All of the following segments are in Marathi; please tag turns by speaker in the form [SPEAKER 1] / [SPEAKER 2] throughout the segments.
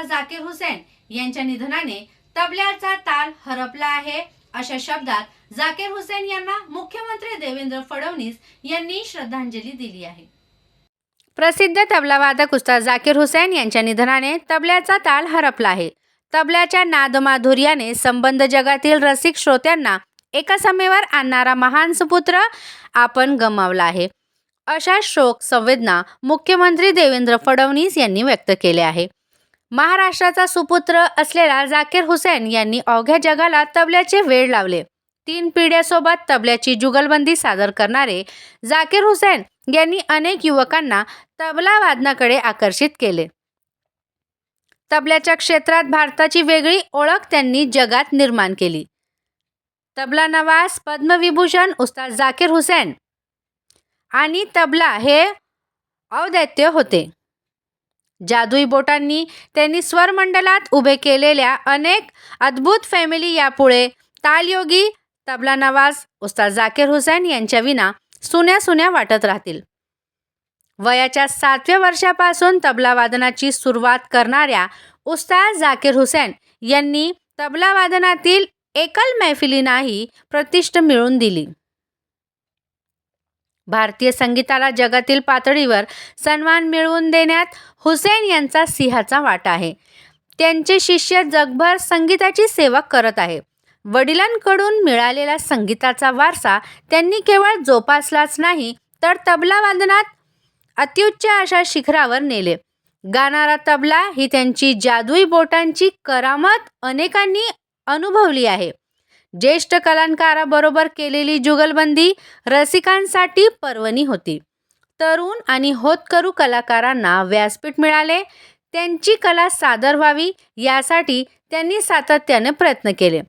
[SPEAKER 1] खासदार जाकीर हुसेन यांच्या निधनाने तबल्याचा ताल हरपला आहे. अशा शब्दात जाकीर हुसेन यांना मुख्यमंत्री देवेंद्र फडणवीस यांनी श्रद्धांजली दिली आहे. प्रसिद्ध तबलावादक उस्ताद जाकीर हुसेन यांच्या निधनाने तबल्याचा ताल हरपला आहे. तबल्याच्या नादमाधुर्याने संबंध जगातील रसिक श्रोत्यांना एका समेवर आणणारा महान सुपुत्र आपण गमावला आहे. अशा शोक संवेदना मुख्यमंत्री देवेंद्र फडणवीस यांनी व्यक्त केले आहे. महाराष्ट्राचा सुपुत्र असलेला जाकीर हुसेन यांनी अवघ्या जगाला तबल्याचे वेळ लावले. तीन पिढ्यासोबत तबल्याची जुगलबंदी सादर करणारे जाकीर हुसेन यांनी अनेक युवकांना तबला वादनाकडे आकर्षित केले. तबल्याच्या क्षेत्रात भारताची वेगळी ओळख त्यांनी जगात निर्माण केली. तबला नवाज पद्मविभूषण उस्ताद जाकीर हुसेन आणि तबला हे अवदैत्य होते. जादुई बोटांनी त्यांनी स्वरमंडलात उभे केलेल्या अनेक अद्भुत फॅमिली यापुढे तालयोगी तबला नवाज उस्ताद जाकीर हुसेन यांच्या विना सुन्या सुन्या वाटत राहतील. वयाच्या सातव्या वर्षापासून तबला वादनाची सुरुवात करणाऱ्या उस्ताद जाकीर हुसेन यांनी तबला वादनातील एकल मैफिलींनाही प्रतिष्ठा मिळवून दिली. भारतीय संगीताला जगातील पातळीवर सन्मान मिळवून देण्यात हुसेन यांचा सिंहाचा वाटा आहे. त्यांचे शिष्य जगभर संगीताची सेवा करत आहे. वडिलांकडून मिळालेला संगीताचा वारसा त्यांनी केवळ जोपासलाच नाही तर तबला वादनात अत्युच्च अशा शिखरावर नेले. गाणारा तबला ही त्यांची जादुई बोटांची करामत अनेकांनी अनुभवली आहे. ज्येष्ठ कलाकाराबरोबर केलेली जुगलबंदी रसिकांसाठी पर्वणी होती. तरुण आणि होतकरू कलाकारांना व्यासपीठ मिळाले. त्यांची कला सादर व्हावी यासाठी त्यांनी सातत्याने प्रयत्न केले.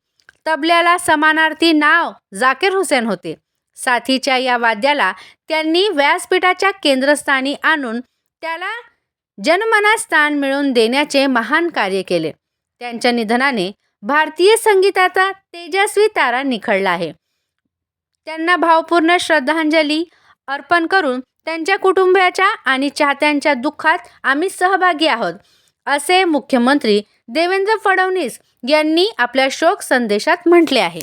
[SPEAKER 1] तबल्याला समानार्थी नाव जाकीर हुसेन होते. साथीच्या या वाद्याला त्यांनी व्यासपीठाच्या केंद्रस्थानी आणून त्याला जनमनात स्थान मिळवून देण्याचे महान कार्य केले. त्यांच्या निधनाने भारतीय संगीताचा तेजस्वी तारा निखळला आहे. त्यांना भावपूर्ण श्रद्धांजली अर्पण करून त्यांच्या कुटुंबियाच्या आणि चाहत्यांच्या दुःखात आम्ही सहभागी आहोत असे मुख्यमंत्री देवेंद्र फडणवीस यांनी आपल्या शोक संदेशात म्हटले आहे.